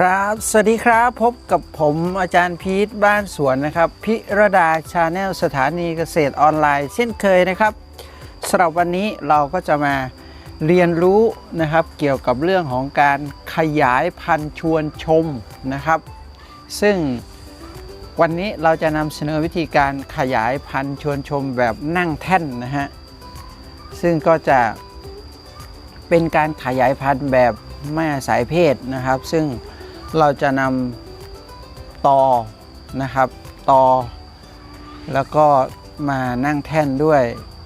ครับ สวัสดีครับพบกับผมอาจารย์พีทบ้านสวนนะครับ พิรดาชาแนลสถานีเกษตรออนไลน์ เช่นเคยนะครับสำหรับวันนี้เราก็จะมาเรียนรู้นะครับ เกี่ยวกับเรื่องของการขยายพันธุ์ชวนชมนะครับ ซึ่งวันนี้เราจะนำเสนอวิธีการขยายพันธุ์ชวนชมแบบนั่งแท่นนะฮะซึ่งก็จะเป็นการขยายพันธุ์แบบไม่อาศัยเพศนะครับ ซึ่ง เราจะนำตอนะครับตอ แล้วก็มานั่งแท่นด้วย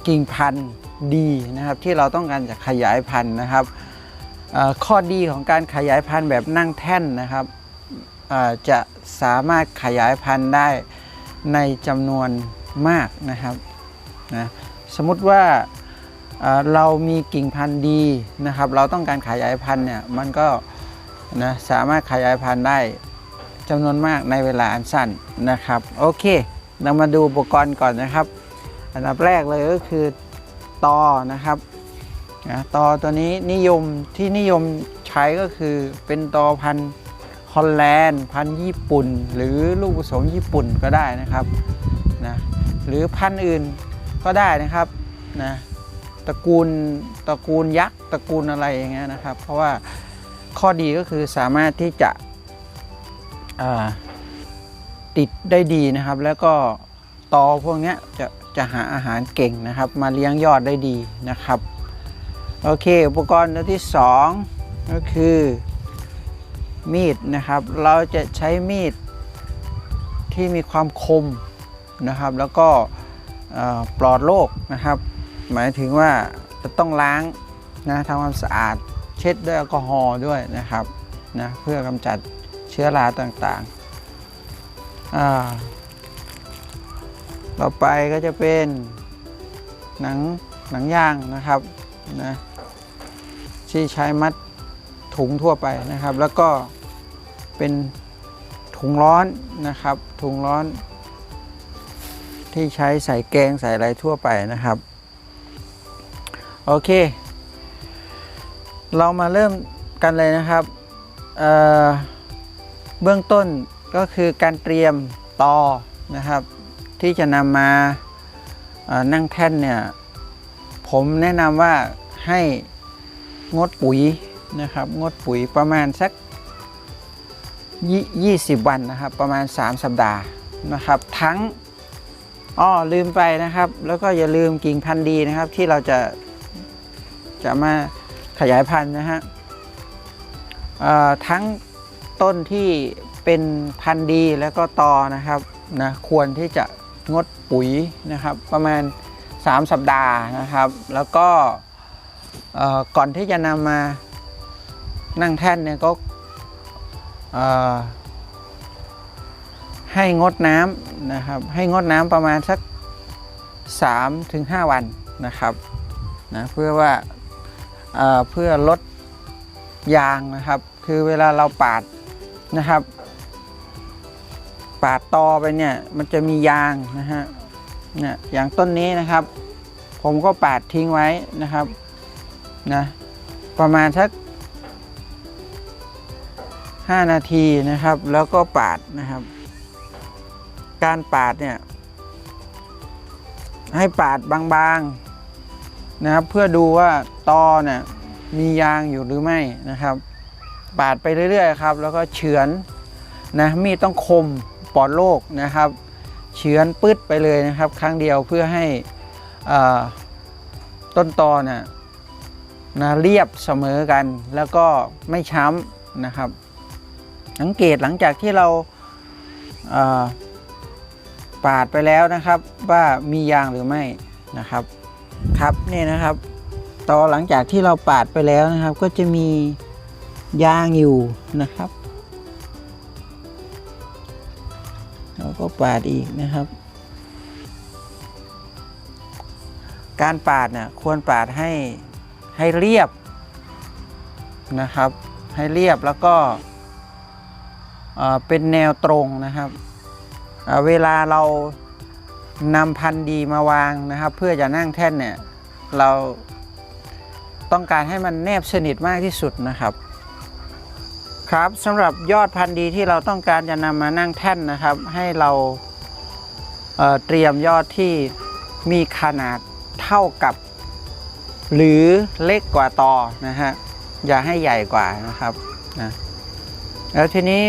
กิ่งพันธุ์ดีนะครับ ที่เราต้องการจะขยายพันธุ์นะครับข้อดีของการขยายพันธุ์แบบนั่งแท่นนะครับจะสามารถขยายพันธุ์ได้ในจำนวนมากนะครับนะสมมติว่าเรามีกิ่งพันธุ์ดีนะครับ เราต้องการขยายพันธุ์เนี่ยมันก็ นะสามารถขยายพันธุ์ได้จำนวนมากในเวลาอันสั้นนะครับ โอเค เรามาดูอุปกรณ์ก่อนนะครับ อันดับแรกเลยก็คือตอนะครับนะตอตัวนี้นิยมที่นิยมใช้ก็คือเป็นตอพันธุ์ฮอลแลนด์พันธุ์ญี่ปุ่น หรือลูกผสมญี่ปุ่นก็ได้นะครับนะหรือพันธุ์อื่นก็ได้นะครับนะตระกูลตระกูลยักษ์ตระกูลอะไรอย่างเงี้ยนะครับ เพราะว่า ข้อดีก็คือสามารถที่จะติดได้ดีนะครับ แล้วก็ตอพวกนี้จะจะหาอาหารเก่งนะครับ มาเลี้ยงยอดได้ดีนะครับ โอเค อุปกรณ์ตัวที่ 2 ก็คือมีดนะครับ เราจะใช้มีดที่มีความคมนะครับ แล้วก็ปลอดโรคนะครับ หมายถึงว่าจะต้องล้างนะทำความสะอาด เช็ดด้วยแอลกอฮอล์ด้วยนะครับนะเพื่อกำจัดเชื้อราต่างๆ ต่อไปก็จะเป็นหนังหนังยางนะครับนะที่ใช้มัดถุงทั่วไปนะครับ แล้วก็เป็นถุงร้อนนะครับ ถุงร้อน ที่ใช้ใส่แกงใส่อะไรทั่วไปนะครับ โอเค เรามาเริ่มกันเลยนะครับเเบื้องต้นก็คือการเตรียมตอนะครับ ที่จะนำมานั่งแท่นเนี่ย ผมแนะนำว่าให้งดปุ๋ยนะครับ งดปุ๋ยประมาณสัก 20 วันนะครับ ประมาณ 3 สัปดาห์นะครับ ทั้งอ้อลืมไปนะครับ แล้วก็อย่าลืมกิ่งพันธุ์ดีนะครับที่เราจะจะมา ขยายพันธุ์นะฮะทั้งต้นที่เป็นพันธุ์ดีแล้วก็ตอนะครับนะควรที่จะงดปุ๋ยนะครับ ประมาณ 3 สัปดาห์นะครับ แล้วก็ก่อนที่จะนำมานั่งแท่นเนี่ยก็ให้งดน้ำนะครับ ให้งดน้ำประมาณสัก 3-5 วันนะครับนะเพื่อว่า เเพื่อลดยางนะครับ คือเวลาเราปาดนะครับ ปาดตอไปเนี่ยมันจะมียางนะฮะเนี่ยอย่างต้นนี้นะครับ ผมก็ปาดทิ้งไว้นะครับนะประมาณสัก5 นาทีนะครับ แล้วก็ปาดนะครับ การปาดเนี่ยให้ปาดบางๆ นะครับ เพื่อดูว่าตอเนี่ยมียางอยู่หรือไม่นะครับ ปาดไปเรื่อยๆครับ แล้วก็เฉือนนะมีดต้องคมปลอดโรคนะครับ เฉือนปืดไปเลยนะครับ ครั้งเดียวเพื่อให้อ่าต้นตอเนี่ยนะเรียบเสมอกันแล้วก็ไม่ช้ำนะครับ สังเกตหลังจากที่เราาปาดไปแล้วนะครับ ว่ามียางหรือไม่นะครับ ครับนี่นะครับ ต่อหลังจากที่เราปาดไปแล้วนะครับ ก็จะมียางอยู่นะครับ เราก็ปาดอีกนะครับ การปาดเนี่ยควรปาดให้ให้เรียบนะครับ ให้เรียบแล้วก็เป็นแนวตรงนะครับเเวลาเรา นำพันธุ์ดีมาวางนะครับ เพื่อจะนั่งแท่นเนี่ยเราต้องการให้มันแนบสนิทมากที่สุดนะครับ ครับสำหรับยอดพันธุ์ดีที่เราต้องการจะนำมานั่งแท่นนะครับ ให้เราเเตรียมยอดที่มีขนาดเท่ากับ หรือเล็กกว่าตอนะฮะอย่าให้ใหญ่กว่านะครับนะแล้วทีนี้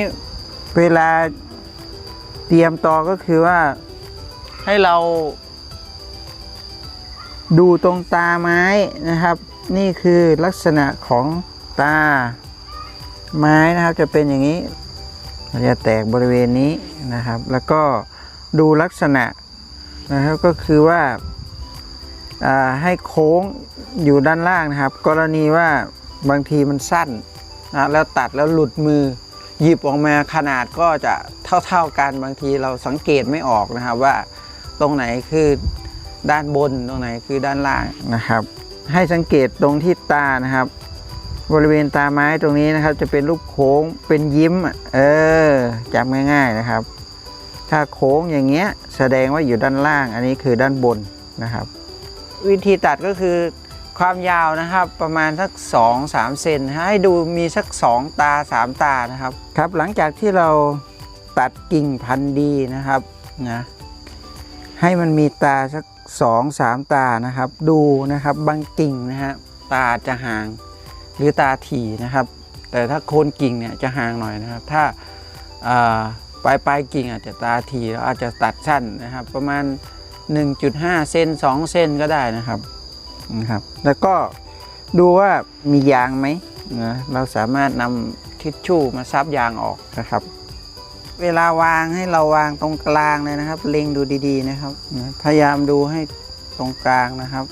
เวลาเตรียมตอก็คือว่า ให้เรา ดูตรงตาไม้นะครับ นี่คือลักษณะของตาไม้นะครับจะเป็นอย่างนี้มันจะแตกบริเวณนี้นะครับ แล้วก็ดูลักษณะนะครับก็คือว่าอ่าให้โค้งอยู่ด้านล่างนะครับ กรณีว่าบางทีมันสั้นนะแล้วตัดแล้วหลุดมือหยิบออกมาขนาดก็จะเท่า ๆกันบางทีเราสังเกตไม่ออกนะครับว่า ตรงไหนคือด้านบนตรงไหนคือด้านล่างนะครับ ให้สังเกตตรงที่ตานะครับ บริเวณตาไม้ตรงนี้นะครับ จะเป็นรูปโค้งเป็นยิ้ม เออจำง่าย ๆนะครับ ถ้าโค้งอย่างเงี้ยแสดงว่าอยู่ด้านล่าง อันนี้คือด้านบนนะครับ วิธีตัดก็คือความยาวนะครับประมาณสัก 2 3 เซนให้ดูมีสัก 2 ตา 3 ตานะครับครับ หลังจากที่เราตัดกิ่งพันธุ์ดีนะครับนะ ให้มันมีตาสัก2 3ตานะครับ ดูนะครับบางกิ่งนะฮะตาจะห่างหรือตาถี่นะครับ แต่ถ้าโคนกิ่งเนี่ยจะห่างหน่อยนะครับ ถ้าปลายปลายกิ่งอาจจะตาถี่เราอาจจะตัดสั้นนะครับ ประมาณ 1.5 เซน2 เซนก็ได้นะครับนะครับ แล้วก็ดูว่ามียางไหมนะเราสามารถนำทิชชู่มาซับยางออกนะครับ เวลาวางให้เราวางตรงกลางเลยนะครับ เล็งดูดีๆนะครับ พยายามดูให้ตรงกลางนะครับ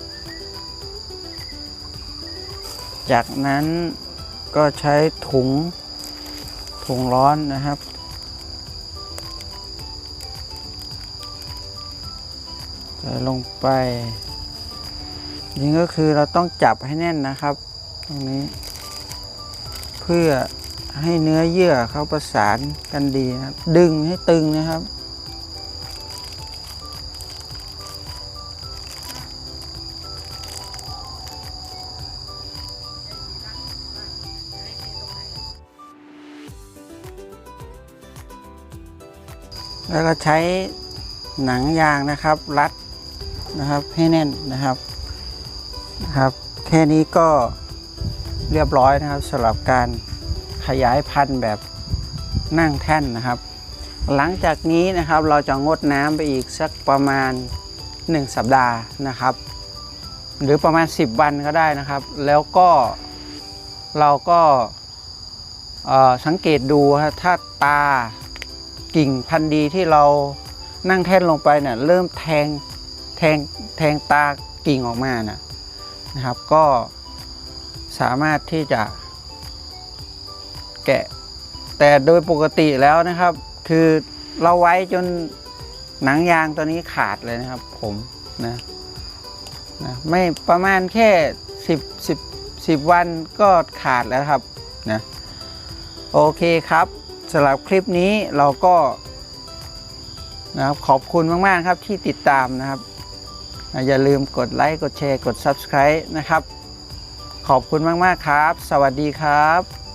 จากนั้นก็ใช้ถุงถุงร้อนนะครับ ใส่ลงไปนี่ก็คือเราต้องจับให้แน่นนะครับ ตรงนี้ เพื่อ ให้เนื้อเยื่อเขาประสานกันดีนะครับ ดึงให้ตึงนะครับ แล้วก็ใช้หนังยางนะครับ รัดนะครับให้แน่นนะครับนะครับ แค่นี้ก็เรียบร้อยนะครับสำหรับการ ขยายพันธุ์แบบนั่งแท่นนะครับ หลังจากนี้นะครับเราจะงดน้ำไปอีกสักประมาณ 1 สัปดาห์นะครับ หรือประมาณ 10 วันก็ได้นะครับ แล้วก็เราก็สังเกตดูฮะถ้าตากิ่งพันธุ์ดีที่เรานั่งแท่นลงไปเนี่ยเริ่มแทงแทงแทงตากิ่งออกมานะนะครับ ก็สามารถที่จะ แกะ แต่โดยปกติแล้วนะครับ คือเราไว้จนหนังยางตัวนี้ขาดเลยนะครับ ผมนะนะไม่ประมาณแค่10 10 10วันก็ขาดแล้วครับนะโอเคครับสำหรับคลิปนี้เราก็นะครับขอบคุณมากๆครับที่ติดตามนะครับ อย่าลืมกดไลค์กดแชร์กด Subscribe นะครับ ขอบคุณมากๆครับ สวัสดีครับ